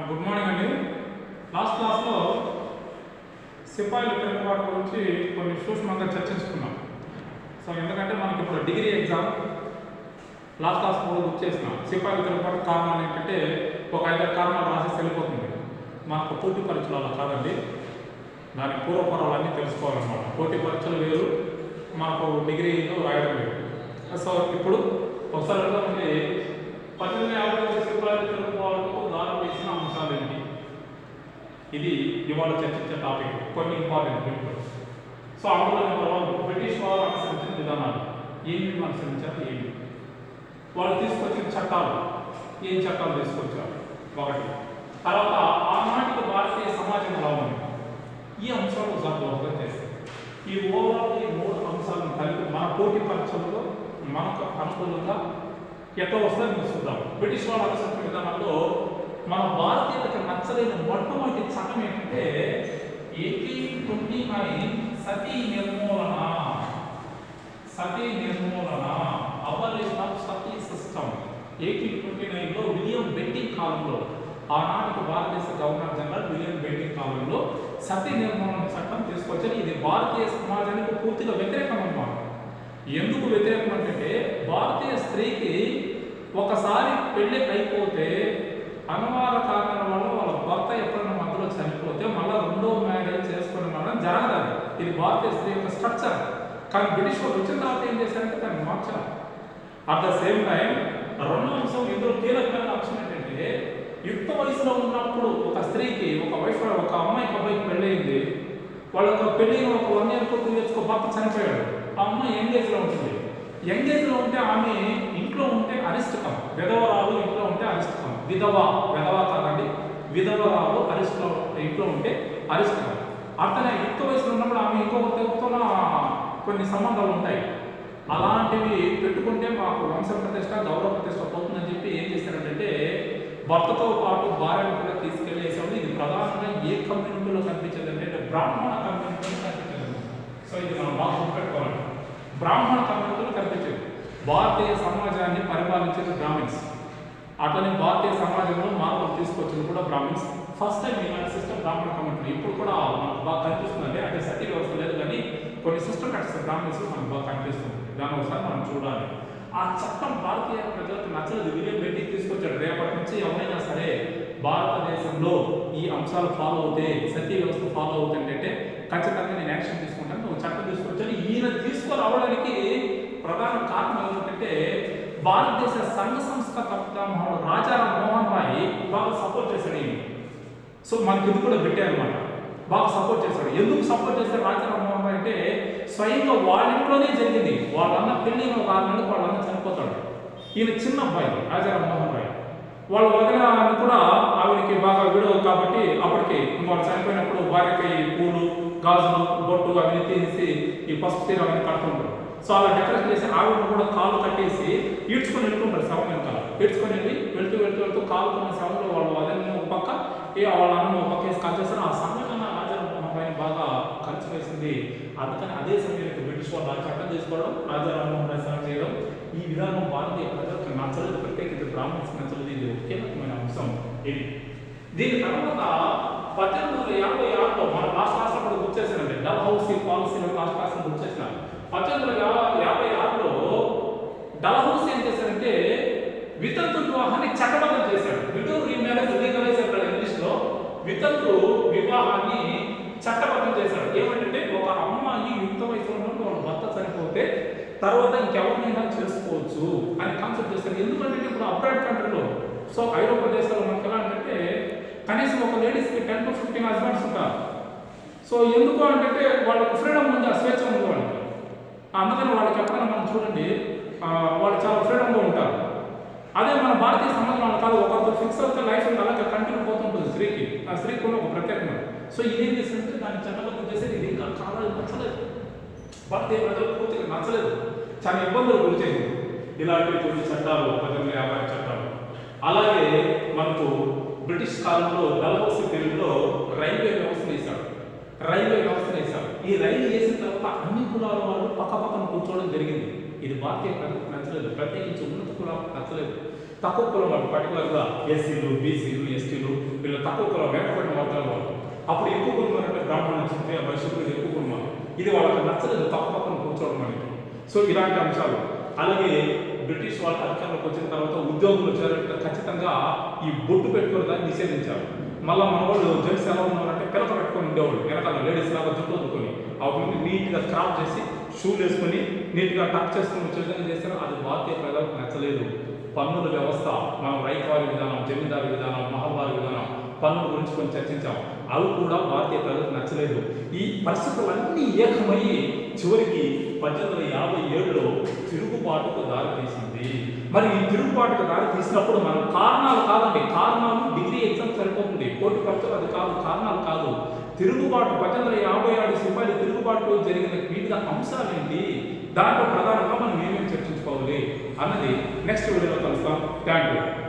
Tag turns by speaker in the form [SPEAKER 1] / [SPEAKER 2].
[SPEAKER 1] Good morning అండి. Last క్లాస్లో సిపాయిల తిరుగుబాటు గురించి కొన్ని సూక్ష్మంగా చర్చించుకున్నాం. సో ఎందుకంటే మనకి ఇప్పుడు డిగ్రీ ఎగ్జామ్ లాస్ట్ క్లాస్ కూడా బుక్ చేసినాం సిపాయిల తిరుగుబాటు కారణాలు ఏంటంటే ఒక ఐదారు కారణాలు రాసేసి వెళ్ళిపోతుంది. మనకు పోటీ పరీక్షలు అలా కాదండి. దాని పూర్వపరాలన్నీ తెలుసుకోవాలన్నమాట. పోటీ పరీక్షలు వేరు మనకు డిగ్రీలో రాయడం లేదు సో ఇప్పుడు ఒకసారి పద్దెనిమిది యాభై సిపాయిలు సిపాయిల దారి వేసిన అంశాలు ఏంటి ఇది ఇవాళ చర్చించే టాపిక్. కొన్ని ఇంపార్టెంట్ బిల్లు సో ఆంగ్లం నెంబర్ బ్రిటిష్ వారు అనుసరించిన విధానాలు. ఏమి అనుసరించారు? ఏమి? వాళ్ళు తీసుకొచ్చిన చట్టాలు. ఏం చట్టాలు తీసుకొచ్చారు? ఒకటి. తర్వాత ఆనాటికి భారతీయ సమాజం ఎలా ఉంది? ఈ అంశాలు ఒకసారి దోహదం చేస్తాయి ఈ ఓవరాల్ ఈ మూడు అంశాలను కలిపి మన పోటీ పరీక్షల్లో మనకు అనుకూలంగా ఎట్లా వస్తుందని చూద్దాం. బ్రిటిష్ వాళ్ళు అనుసరించిన విధానంలో మన భారతీయులకు నచ్చలేని మొట్టమొదటి చట్టం ఏంటంటే ఎయిటీన్ ట్వంటీ నైన్ సతీ నిర్మూలన. సతీ నిర్మూలన. Abolition of sati system eighteen twenty నైన్లో విలియం బెట్టింగ్ కాలంలో ఆనాటి భారతదేశ గవర్నర్ జనరల్ విలియం బెట్టింగ్ కాలంలో సతీ నిర్మూలన చట్టం తీసుకొచ్చారు. ఇది భారతీయ సమాజానికి పూర్తిగా వ్యతిరేకం అన్నమాట. ఎందుకు వ్యతిరేకం అంటే భారతీయ స్త్రీకి ఒకసారి పెళ్ళి అయిపోతే అనుమాన కారణాల వల్ల వాళ్ళ భర్త ఎప్పుడైనా మధ్యలో చనిపోతే మళ్ళీ రెండో మ్యారేజ్ చేసుకుని మనం జరగదు ఇది భారతీయ స్త్రీ యొక్క స్ట్రక్చర్. కానీ బ్రిటిష్ వాళ్ళు వచ్చిన తర్వాత ఏం చేశారంటే దాన్ని మార్చారు. అట్ ద సేమ్ టైం రెండో అంశం ఇందులో కీలకమైన అంశం ఏంటంటే యుక్త వయసులో ఉన్నప్పుడు ఒక స్త్రీకి ఒక వైఫ్ ఒక అమ్మాయికి అబ్బాయికి పెళ్ళయింది. వాళ్ళ యొక్క ఒక వన్ ఇయర్ టూ ఇయర్స్ భర్త చనిపోయాడు. ఆ అమ్మాయి ఎంగేజ్లో ఉంటుంది. ఎంగేజ్లో ఉంటే ఆమె ఇంట్లో ఉంటే అరిష్టకం. విధవరాలు ఇంట్లో ఉంటే అరిష్టకం. విధవ విధవ కాదండి. విధవరాలు అరిష్టం ఇంట్లో ఉంటే అరిష్టకం అతనే ఎక్కువ వయసులో ఉన్నప్పుడు ఆమె ఇంకొకరితో కొన్ని సంబంధాలు ఉంటాయి. అలాంటివి పెట్టుకుంటే మాకు వంశ ప్రతిష్ట గౌరవ ప్రతిష్ట పోతుందని చెప్పి ఏం చేశారంటే భర్తతో పాటు భార్యను కూడా తీసుకెళ్ళేసాడు ఇది ప్రధానంగా ఏ కమ్యూనిటీలో కనిపించదంటే అంటే బ్రాహ్మణ కమ్యూనిటీలో కనిపించదు. సో ఇది మనం బాగా గుర్తుపెట్టుకోవాలి బ్రాహ్మణ పద్ధతులు కనిపించేది భారతీయ సమాజాన్ని పరిపాలించేది బ్రాహ్మిన్స్. అట్లనే భారతీయ సమాజంలో మార్పులు తీసుకొచ్చింది కూడా బ్రాహ్మిన్స్. ఫస్ట్ టైం ఇలాంటి సిస్టమ్ బ్రాహ్మణ కమ్యూనిటీ. ఇప్పుడు కూడా మనకు బాగా కనిపిస్తుందండి. అంటే సతీ వ్యవస్థ లేదు కానీ కొన్ని సిస్టమ్ కట్స్ బ్రాహ్మిన్స్ మనకు బాగా కనిపిస్తుంది. దాని ఒకసారి మనం చూడాలి. ఆ చట్టం భారతీయ ప్రజలకు నచ్చలేదు. విలియం రెడ్డి తీసుకొచ్చాడు. రేపటి నుంచి ఎవరైనా సరే భారతదేశంలో ఈ అంశాలు ఫాలో అవుతే సతీ వ్యవస్థ ఫాలో అవుతుందంటే ఖచ్చితంగా నేను యాక్షన్ తీసుకుంటాను నువ్వు చట్టం తీసుకొచ్చాను ఈయన తీసుకురావడానికి ప్రధాన కారణం ఏమిటంటే భారతదేశ సంఘ సంస్కృత పితామహుడు రాజా మోహన్ రాయ్ బాగా సపోర్ట్ చేశాడు ఈయన. సో మనకి ఇది కూడా పెట్టారనమాట బాగా సపోర్ట్ చేశాడు. ఎందుకు సపోర్ట్ చేశాడు రాజా మోహన్ రాయ్ అంటే స్వయంగా వాళ్ళ ఇంట్లోనే జరిగింది. వాళ్ళన్న పెళ్ళి ఒక ఆరు నెలలకు వాళ్ళన్న చనిపోతాడు. ఈయన చిన్న అబ్బాయి రాజా మోహన్ రాయ్. వాళ్ళ వదిన కూడా ఆవిడకి బాగా విడవ కాబట్టి అప్పటికి వాళ్ళు చనిపోయినప్పుడు భార్యకి పూలు గాజులు బొట్టు అవన్నీ తీసి ఈ పసుపు తీరు అవన్నీ కడుతుంటారు సో అలా డెకరేషన్ చేసి ఆవిడ కూడా కాలు కట్టేసి ఈడ్చుకొని వెళ్తుంటారు శవం వెనకాల. ఈడ్చుకొని వెళ్ళి వెళ్తూ వెళ్తూ వెళ్తూ కాలు కొన్న శవంలో వాళ్ళు వదిన ఒక పక్క ఏ వాళ్ళ అన్న ఒక పక్క వేసి కాల్చేస్తారు ఆ సమయంలో రాజారాం పైన బాగా ఖర్చు వేసింది. అందుకని అదే సమయంలో బ్రిటిష్ వాళ్ళు చట్టం చేసుకోవడం రాజారామోహన్ రాయ్ సార్ చేయడం ఈ విధానం భారతీయ ప్రజలకు నచ్చలేదు. ప్రత్యేకించి బ్రాహ్మణ్స్ నచ్చలేదు. ఇది ఒక కీలకమైన అంశం ఇది. దీని తర్వాత పద్దెనిమిది వందల యాభై ఆరులో మన లాస్ట్ క్లాస్ అప్పుడు గుర్తు చేశానండి Dalhousie policy last class గుర్తు చేసినాను పద్దెనిమిది వందల యాభై ఆరులో డల్ హౌస్ ఏం చేశారంటే వితంతు వివాహాన్ని చట్టబద్ధం చేశాడు విడో రీమ్యారేజ్ లీగలైజ్ అంటారు ఇంగ్లీష్లో. వితంతు వివాహాన్ని చట్టబద్ధం చేశాడు ఏమంటే ఒక అమ్మాయి యుక్త వయసులో వాళ్ళ భర్త చనిపోతే తర్వాత ఇంకెవరినైనా చేసుకోవచ్చు అని కాన్సెప్ట్ చేస్తారు ఎందుకంటే ఇప్పుడు అబ్రాడ్ కంట్రీలో సో ఐరోపా దేశాల్లో మనకి ఎలా అంటే కనీసం ఒక లేడీస్కి టెన్ టు ఫిఫ్టీన్ హస్బెండ్స్ ఉంటారు. సో ఎందుకు అంటే వాళ్ళకి ఫ్రీడమ్ ఉంది ఆ స్వేచ్ఛ ఉంది వాళ్ళకి. అందుకని వాళ్ళకి ఎప్పుడైనా మనం చూడండి వాళ్ళు చాలా ఫ్రీడమ్గా ఉంటారు. అదే మన భారతీయ సమాజంలో కాదు ఒకరితో ఫిక్స్ అవుతే లైఫ్ అలాగే కంటిన్యూ పోతుంటుంది స్త్రీకి. ఆ స్త్రీకి కూడా ఒక ప్రత్యేకమైన. సో ఇదేం చేసిందంటే దాన్ని చట్టబద్ధం చేసేది ఇది ఇంకా చాలా నచ్చలేదు. భారతీయ ప్రజలకు పూర్తిగా నచ్చలేదు. చాలా ఇబ్బందులు గురిచేది ఇలాంటి కొన్ని చట్టాలు పద్దెనిమిది యాభై చట్టాలు. అలాగే మనకు బ్రిటిష్ కాలంలో డల్హౌసీ పేరులో రైల్వే వ్యవస్థ వేశాడు. రైల్వే వ్యవస్థ వేశాడు. ఈ రైలు వేసిన తర్వాత అన్ని కులాల వాళ్ళు పక్క పక్కన కూర్చోవడం జరిగింది. ఇది భారతీయ ప్రజలకు నచ్చలేదు ప్రత్యేకించి ఉన్నత కులాలకు నచ్చలేదు తక్కువ కులం వాళ్ళు పర్టికులర్గా ఎస్సీలు బీసీలు ఎస్టీలు వీళ్ళు తక్కువ కులం వెంటబడిన వర్గాల వాళ్ళు. అప్పుడు ఎక్కువ కులం అంటే బ్రాహ్మణ క్షత్రియ వైశ్యులు ఎక్కువ కులం ఇది వాళ్ళకి నచ్చలేదు తక్కువ పక్కన కూర్చోవడం అనేది. సో ఇలాంటి అంశాలు. అలాగే బ్రిటిష్ వాళ్ళు అధికారంలోకి వచ్చిన తర్వాత ఉద్యోగులు వచ్చారంటే ఖచ్చితంగా ఈ బొట్టు పెట్టుకుని దాన్ని నిషేధించారు. మళ్ళీ మన వాళ్ళు జెంట్స్ ఎలా ఉన్నారంటే పిలక పెట్టుకొని ఉండేవాళ్ళు. వెనకాల లేడీస్ లాగా జుట్టు వదుకొని అప్పుడు నీట్గా క్రాప్ చేసి షూలు వేసుకొని నీట్గా టక్ చేసుకొని వచ్చే విధంగా చేస్తారు అది భారతీయ ప్రజలకు నచ్చలేదు. పన్నుల వ్యవస్థ మనం రైతువారి విధానం జమీందారు విధానం మహల్వారి విధానం పన్నుల గురించి కొంచెం చర్చించాం అవి కూడా భారతీయ ప్రజలకు నచ్చలేదు. ఈ పరిస్థితులన్నీ ఏకమయ్యి చివరికి పద్దెనిమిది వందల యాభై ఏడులో తిరుగుబాటుకు దారి తీసింది. మరి ఈ తిరుగుబాటుకు దారి తీసినప్పుడు మనం కారణాలు కాదండి. కారణాలు డిగ్రీ ఎగ్జామ్ సరిపోతుంది. కోర్టు ఖర్చులు అది కాదు కారణాలు కాదు. తిరుగుబాటు పద్దెనిమిది వందల యాభై ఆరు సిబ్బంది తిరుగుబాటులో జరిగిన వివిధ అంశాలేంటి? దాంట్లో ప్రధానంగా మనం ఏమేమి చర్చించుకోవాలి అన్నది నెక్స్ట్ వీడియోలో కలుస్తాం. Thank you